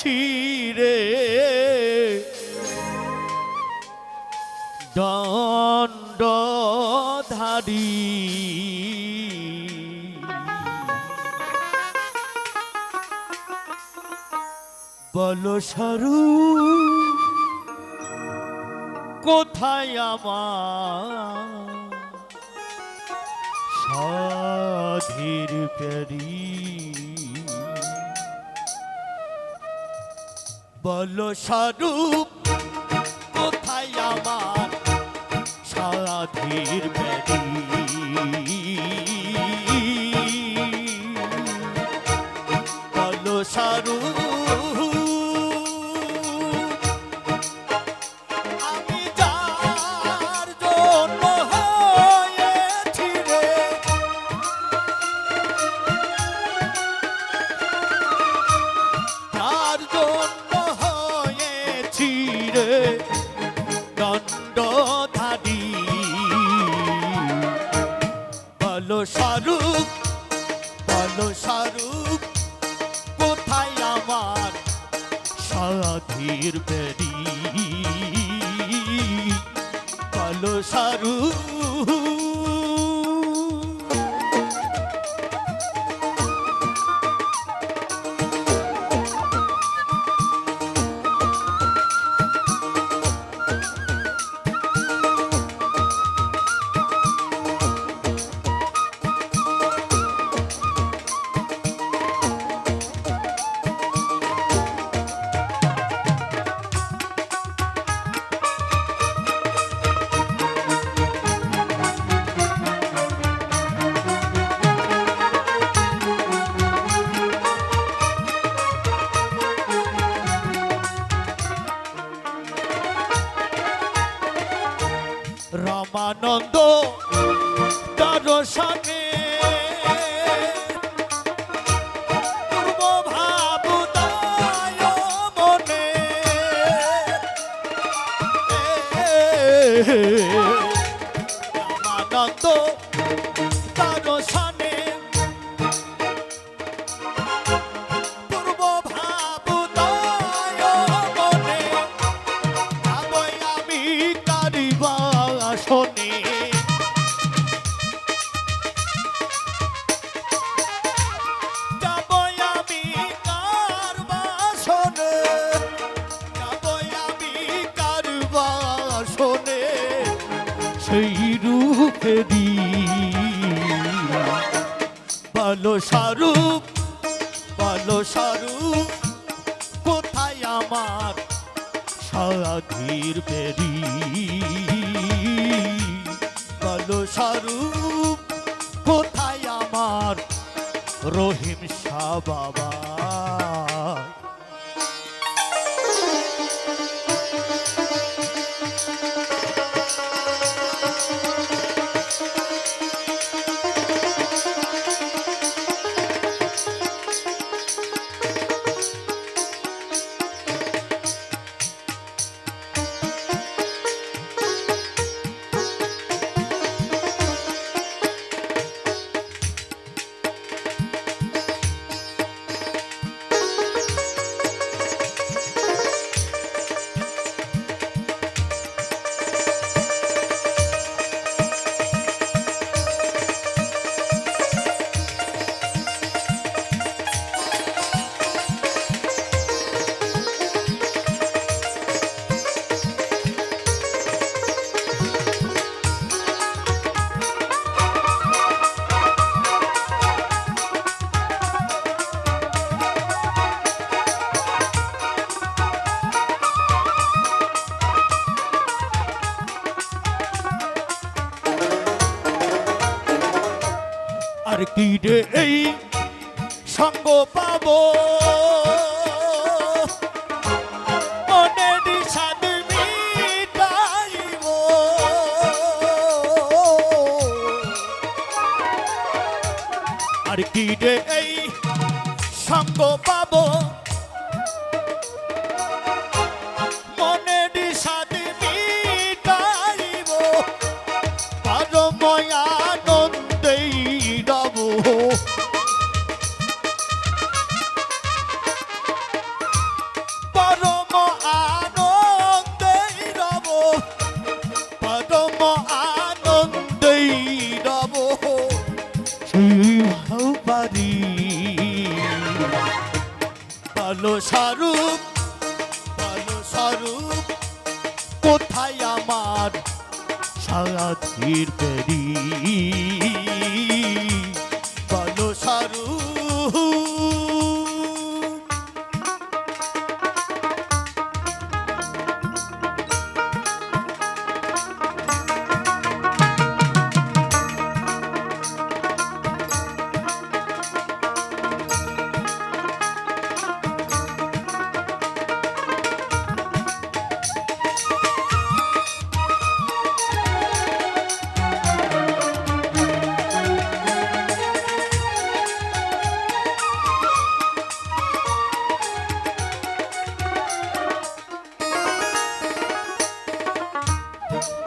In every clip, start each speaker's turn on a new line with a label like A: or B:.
A: ছিড়ে দণ্ডধারী। বল সরু কোথায় আমার সাধীর পেরি বল স্বরূপ কোথায় আমার সারাধীর পেরি সাধীর বেরি বলো স্বরূপ শোনে সেই রূপেরই ভালো স্বরূপ ভালো স্বরূপ কোথায় আমার সাধীর বেরি বলো স্বরূপ কোথায় আমার রহিম শাহ বাবা? আর কি রে এই সঙ্গ পাবো? আর কি রে এই সঙ্গ পাবো? সারাধির পেরি ভালো স্বরূপ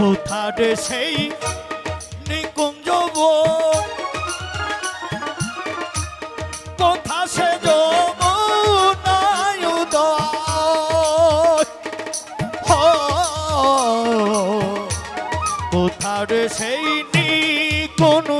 A: কোথারে সেই নিকুঞ্জ? কোথা সে কোথাতে সেই নি নিকুঞ্জ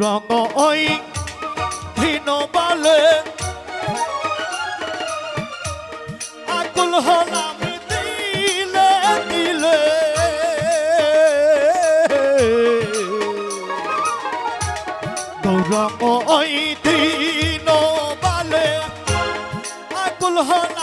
A: গৌরঙ্গ ওই হীন বলে। আকুল হলাম দিলে দিলে। গৌরঙ্গ ওই দিন বলে। আকুল হলাম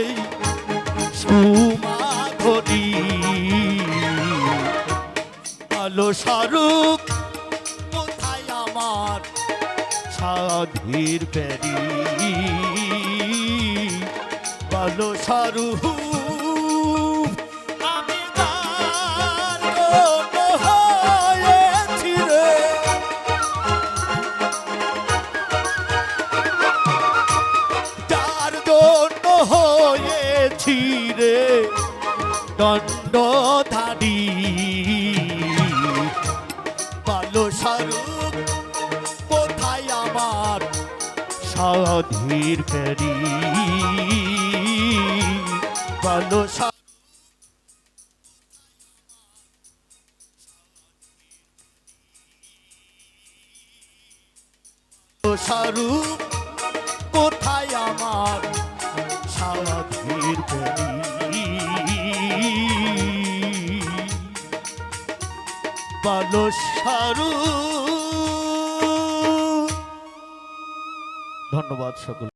A: বলে সুমাধরি ভালো স্বরূপ কোথায় আমার সাধীর পেরি আলো স্বরূপ সাধীর ফেরি। ভালো স্বরূপ কোথায় আমার সারাধীর ভালো স্বরূপ ধন্যবাদ সকল